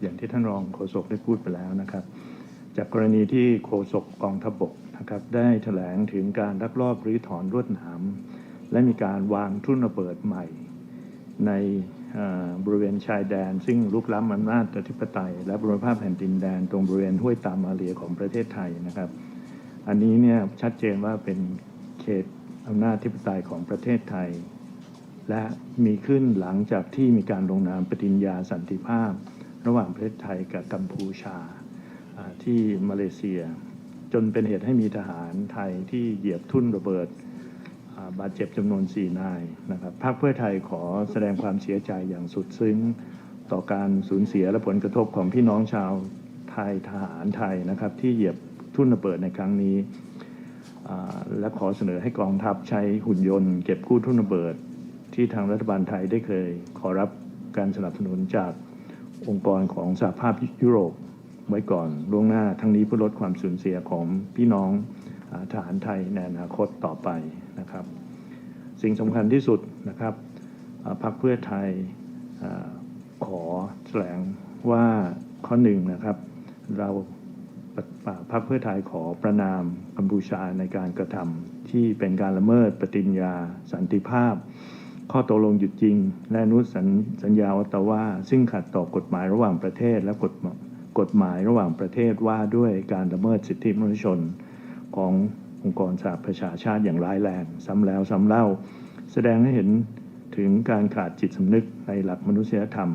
อย่างที่ท่านรองโฆษกได้พูดไปแล้วนะครับ จากกรณีที่โฆษกกองทัพบกนะครับได้แถลงถึงการลักลอบรื้อถอนรวดหนาม และมีการวางทุ่นระเบิดใหม่ ในบริเวณชายแดน ซึ่งลุกล้ำอำนาจอธิปไตย และบริภาพแผ่นดินแดน ตรงบริเวณห้วยตามมาเลียของประเทศไทยนะครับ อันนี้เนี่ยชัดเจนว่าเป็นเขตอำนาจอธิปไตยของประเทศไทย และมีขึ้นหลังจากที่มีการลงนามปฏิญญาสันติภาพ ระหว่างประเทศไทยกับกัมพูชาที่มาเลเซีย จนเป็นเหตุให้มีทหารไทยที่เหยียบทุ่นระเบิดบาดเจ็บจำนวน 4 นายนะครับพรรคเพื่อไทยขอแสดงความเสียใจอย่างสุดซึ้ง ต่อการสูญเสียและผลกระทบของพี่น้องชาวไทยทหารไทยนะครับที่เหยียบทุ่นระเบิดในครั้งนี้ และขอเสนอให้กองทัพใช้หุ่นยนต์เก็บกู้ทุ่นระเบิด ที่ทางรัฐบาลไทยได้เคยขอรับการสนับสนุนจาก องค์กรของสหภาพยุโรปไว้ก่อนล่วงหน้าทั้งนี้เพื่อลดความสูญเสียของพี่น้องอาทหารไทยในอนาคตต่อไปนะครับ สิ่งสำคัญที่สุดนะครับพรรคเพื่อไทยอขอแถลงว่าข้อหนึ่งนะครับ เราพรรคเพื่อไทยขอประนามกัมพูชาในการกระทำที่เป็นการละเมิดปฏิญญาสันติภาพ ข้อตกลงหยุดยิง และอนุสัญสัญญาออตตาวาซึ่งขัดต่อกฎหมายระหว่างประเทศและกฎกฎหมายระหว่างประเทศว่าด้วยการละเมิดสิทธิมนุษยชน ขององค์กรสหประชาชาติอย่างร้ายแรง ซ้ำแล้วซ้ำเล่า แสดงให้เห็นถึงการขาดจิตสำนึกในหลักมนุษยธรรม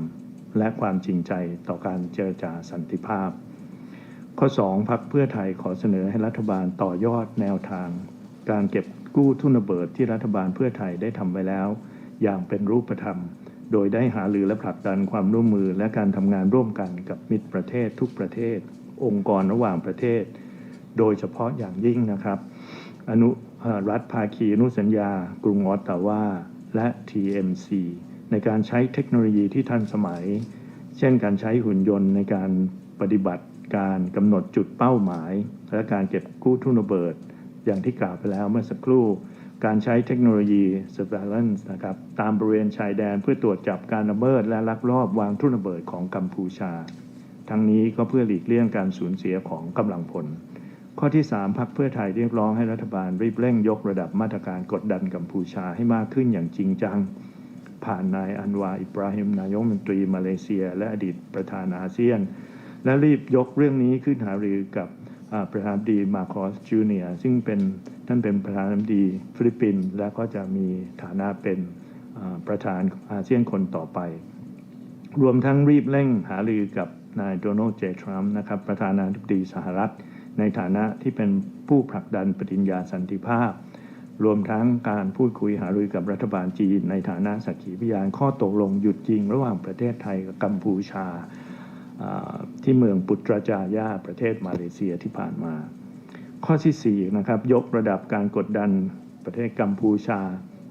และความจริงใจต่อการเจรจาสันติภาพ ข้อ 2พักเพื่อไทยขอเสนอให้รัฐบาลต่อยอดแนวทาง การเก็บกู้ทุนระเบิดที่รัฐบาลเพื่อไทยได้ทำไว้แล้ว อย่างเป็นรูปธรรม โดยได้หาหรือและผลักดันความร่วมมือและการทำงานร่วมกันกับมิตรประเทศทุกประเทศ องค์กรระหว่างประเทศ โดยเฉพาะอย่างยิ่งนะครับ อนุรัฐภาคีอนุสัญญา กรุงออตตาวาและ TMC ในการใช้เทคโนโลยีที่ทันสมัย เช่นการใช้หุ่นยนต์ในการปฏิบัติการกำหนดจุดเป้าหมาย และการเก็บกู้ทุนระเบิด อย่างที่กล่าวไปแล้วเมื่อสักครู่ การใช้เทคโนโลยี surveillance นะครับตามบริเวณชายแดนเพื่อตรวจจับการระเบิดและลักลอบวางทุ่นระเบิดของกัมพูชา ทั้งนี้ก็เพื่อหลีกเลี่ยงการสูญเสียของกำลังพล ข้อที่ 3พักเพื่อไทยเรียกร้องให้รัฐบาลรีบเร่งยกระดับมาตรการกดดันกัมพูชาให้มากขึ้นอย่างจริงจัง ผ่านนายอันวาอิบราฮิมนายกรัฐมนตรีมาเลเซีย และอดีตประธานอาเซียน และรีบยกเรื่องนี้ขึ้นหารือกับ ประธานาธิบดีมาโคสจูเนียซึ่งเป็นท่านเป็นประธานาธิบดีฟิลิปปินส์และก็จะมีฐานะเป็นประธานอาเซียนคนต่อไป รวมทั้งรีบเร่งหารือกับนายโดนัลด์เจทรัมป์นะครับประธานาธิบดีสหรัฐ ในฐานะที่เป็นผู้ผลักดันปฏิญญาสันติภาพ รวมทั้งการพูดคุยหารือกับรัฐบาลจีน ในฐานะสักขีพยานข้อตกลงหยุดยิงระหว่างประเทศไทยกับกัมพูชา ที่เมืองปุตราจายาประเทศมาเลเซียที่ผ่านมา ข้อที่4นะครับยกระดับการกดดันประเทศกัมพูชา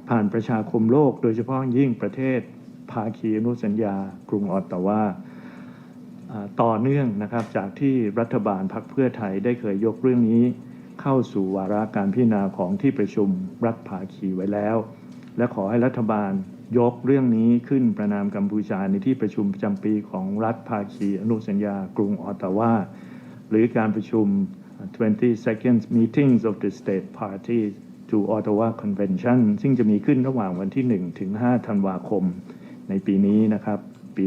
ผ่านประชาคมโลก โดยเฉพาะยิ่งประเทศภาคีอนุสัญญา กรุงออตตาวาอ่าต่อเนื่องนะครับจากที่รัฐบาลพรรคเพื่อไทยได้เคยยกเรื่องนี้ เข้าสู่วาระการพิจารณาของที่ประชุมรัฐภาคีไว้แล้ว และขอให้รัฐบาล ยกเรื่องนี้ขึ้นประนามกัมพูชาในที่ประชุมประจำปีของรัฐภาคีอนุสัญญากรุงออตตาวาหรือการประชุม 22nd meetings of the state parties to Ottawa Convention ซึ่งจะมีขึ้นระหว่างวันที่ 1 ถึง 5 ธันวาคม ในปีนี้นะครับ ปี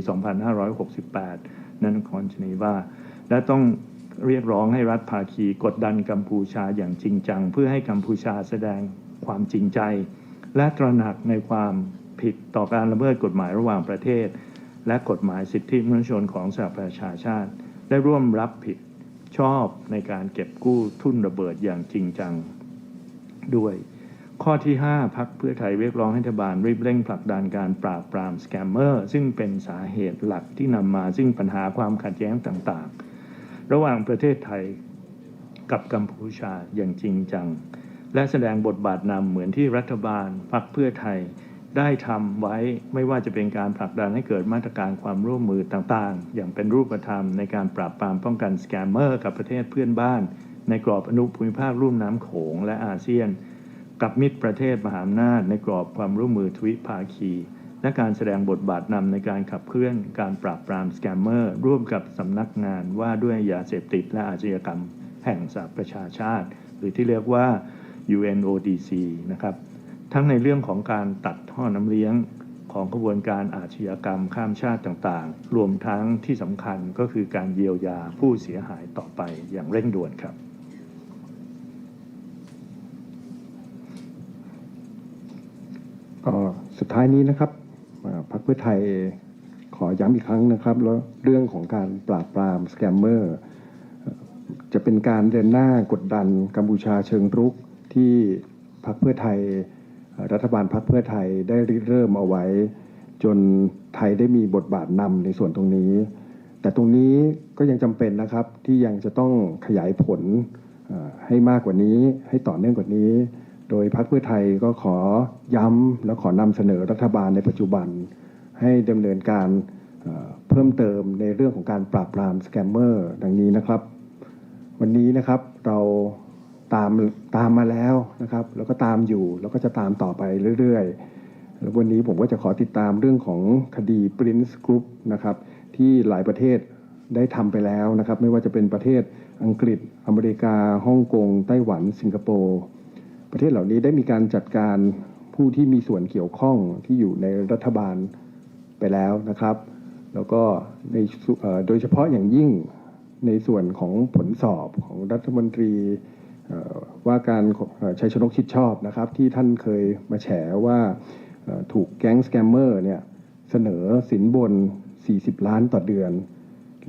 2568 นั่นคอนชนีว่า และต้องเรียกร้องให้รัฐภาคีกดดันกัมพูชาอย่างจริงจัง เพื่อให้กัมพูชาแสดงความจริงใจ และตระหนักในความ ผิดต่อการละเมิดกฎหมายระหว่างประเทศ และกฎหมายสิทธิมนุษยชนของสหประชาชาติ ได้ร่วมรับผิดชอบในการเก็บกู้ทุนระเบิดอย่างจริงจังด้วย ข้อที่ 5 พักเพื่อไทยเรียกร้องให้รัฐบาลรีบเร่งผลักดันการปราบปรามสแกมเมอร์ซึ่งเป็นสาเหตุหลักที่นำมาซึ่งปัญหาความขัดแย้งต่างๆ ระหว่างประเทศไทยกับกัมพูชาอย่างจริงจัง และแสดงบทบาทนำเหมือนที่รัฐบาลพักเพื่อไทย ได้ทำไว้ไม่ว่าจะเป็นการผลักดันให้เกิดมาตรการความร่วมมือต่างๆ อย่างเป็นรูปธรรมในการปราบปรามป้องกันสแกมเมอร์กับประเทศเพื่อนบ้าน ในกรอบอนุภูมิภาครุ่มน้ำโขงและอาเซียน กับมิตรประเทศมหาอำนาจในกรอบความร่วมมือทวิภาคี และการแสดงบทบาทนำในการขับเคลื่อนการปราบปรามสแกมเมอร์ร่วมกับสำนักงานว่าด้วยยาเสพติดและอาชญากรรม แห่งสหประชาชาติ หรือที่เรียกว่า UNODC นะครับ ทั้งในเรื่องของการตัดท่อน้ำเลี้ยงของกระบวนการอาชญากรรมข้ามชาติต่างๆ รวมทั้งที่สำคัญก็คือการเยียวยาผู้เสียหายต่อไปอย่างเร่งด่วนครับ ก็สุดท้ายนี้นะครับพรรคเพื่อไทยขอย้ำอีกครั้งนะครับแล้วเรื่องของการปราบปรามสแกมเมอร์จะเป็นการเดินหน้ากดดันกัมพูชาเชิงรุกที่พรรคเพื่อไทย รัฐบาลพรรคเพื่อไทยได้ริเริ่มเอาไว้ จนไทยได้มีบทบาทนำในส่วนตรงนี้ แต่ตรงนี้ก็ยังจำเป็นนะครับที่ยังจะต้องขยายผลให้มากกว่านี้ให้ต่อเนื่องกว่านี้ โดยพรรคเพื่อไทยก็ขอย้ำและขอนำเสนอรัฐบาลในปัจจุบัน ให้ดำเนินการเอ่อเพิ่มเติมในเรื่องของการปราบปรามสแกมเมอร์ดังนี้นะครับ วันนี้นะครับเรา ตามตามมาแล้วนะครับ แล้วก็ตามอยู่แล้วก็จะตามต่อไปเรื่อยๆแล้ววันนี้ผมก็จะขอติดตามเรื่องของคดี Prince Group นะครับที่หลายประเทศได้ทำไปแล้วนะครับ ไม่ว่าจะเป็นประเทศอังกฤษ อเมริกาฮ่องกงไต้หวัน สิงคโปร์ประเทศเหล่านี้ได้มีการจัดการผู้ที่มีส่วนเกี่ยวข้องที่อยู่ในรัฐบาลไปแล้วนะครับ แล้วก็ในโดยเฉพาะอย่างยิ่งในส่วนของผลสอบของรัฐมนตรี ว่าการเอ่อชัยชนกชิดชอบนะครับที่ท่านเคยมาแฉว่าถูกแก๊งสแกมเมอร์เนี่ยเสนอสินบน 40 ล้านต่อเดือน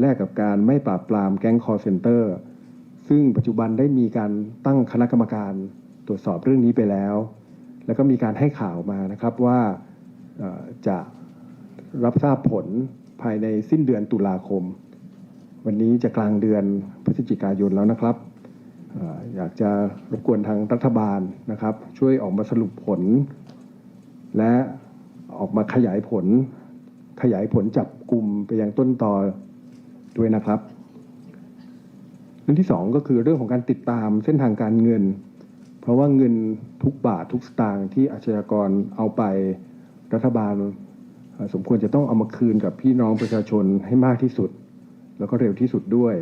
แลกกับการไม่ปราบปรามแก๊งคอร์เซนเตอร์ ซึ่งปัจจุบันได้มีการตั้งคณะกรรมการตรวจสอบเรื่องนี้ไปแล้ว แล้วก็มีการให้ข่าวมานะครับว่าจะรับทราบผลภายในสิ้นเดือนตุลาคม วันนี้จะกลางเดือนพฤศจิกายนแล้วนะครับ อยากจะรบกวนทางรัฐบาลนะครับ ช่วยออกมาสรุปผล และออกมาขยายผล ขยายผลจับกลุ่มไปยังต้นตอด้วยนะครับเรื่องที่สองก็คือเรื่องของการติดตามเส้นทางการเงิน เพราะว่าเงินทุกบาททุกสตางค์ที่อาชญากรเอาไปรัฐบาลสมควรจะต้องเอามาคืนกับพี่น้องประชาชนให้มากที่สุด แล้วก็เร็วที่สุดด้วย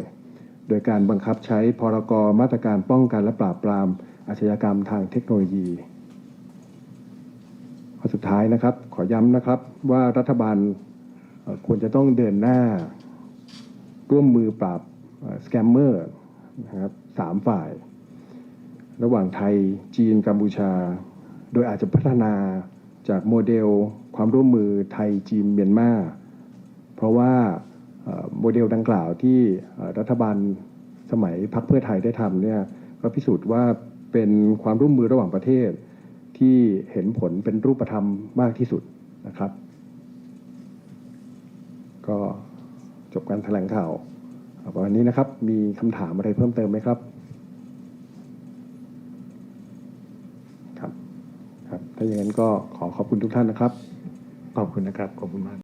โดยการบังคับใช้พรกมาตรการป้องกันและปราบปรามอาชญากรรมทางเทคโนโลยีข้อสุดท้ายนะครับ ขอย้ำนะครับว่ารัฐบาลควรจะต้องเดินหน้า ร่วมมือปราบสแกมเมอร์นะครับสามฝ่าย ระหว่างไทยจีนกัมพูชา โดยอาจจะพัฒนาจากโมเดลความร่วมมือไทยจีนเมียนมาเพราะว่า โมเดลดังกล่าวที่รัฐบาลสมัยพรรคเพื่อไทยได้ทำเนี่ยก็พิสูจน์ว่าเป็นความร่วมมือระหว่างประเทศที่เห็นผลเป็นรูปธรรมมากที่สุดนะครับ ก็จบการแถลงข่าววันนี้นะครับมีคำถามอะไรเพิ่มเติมไหมครับครับ ครับ ถ้าอย่างนั้นก็ขอขอบคุณทุกท่านนะครับ ขอบคุณนะครับ ขอบคุณมาก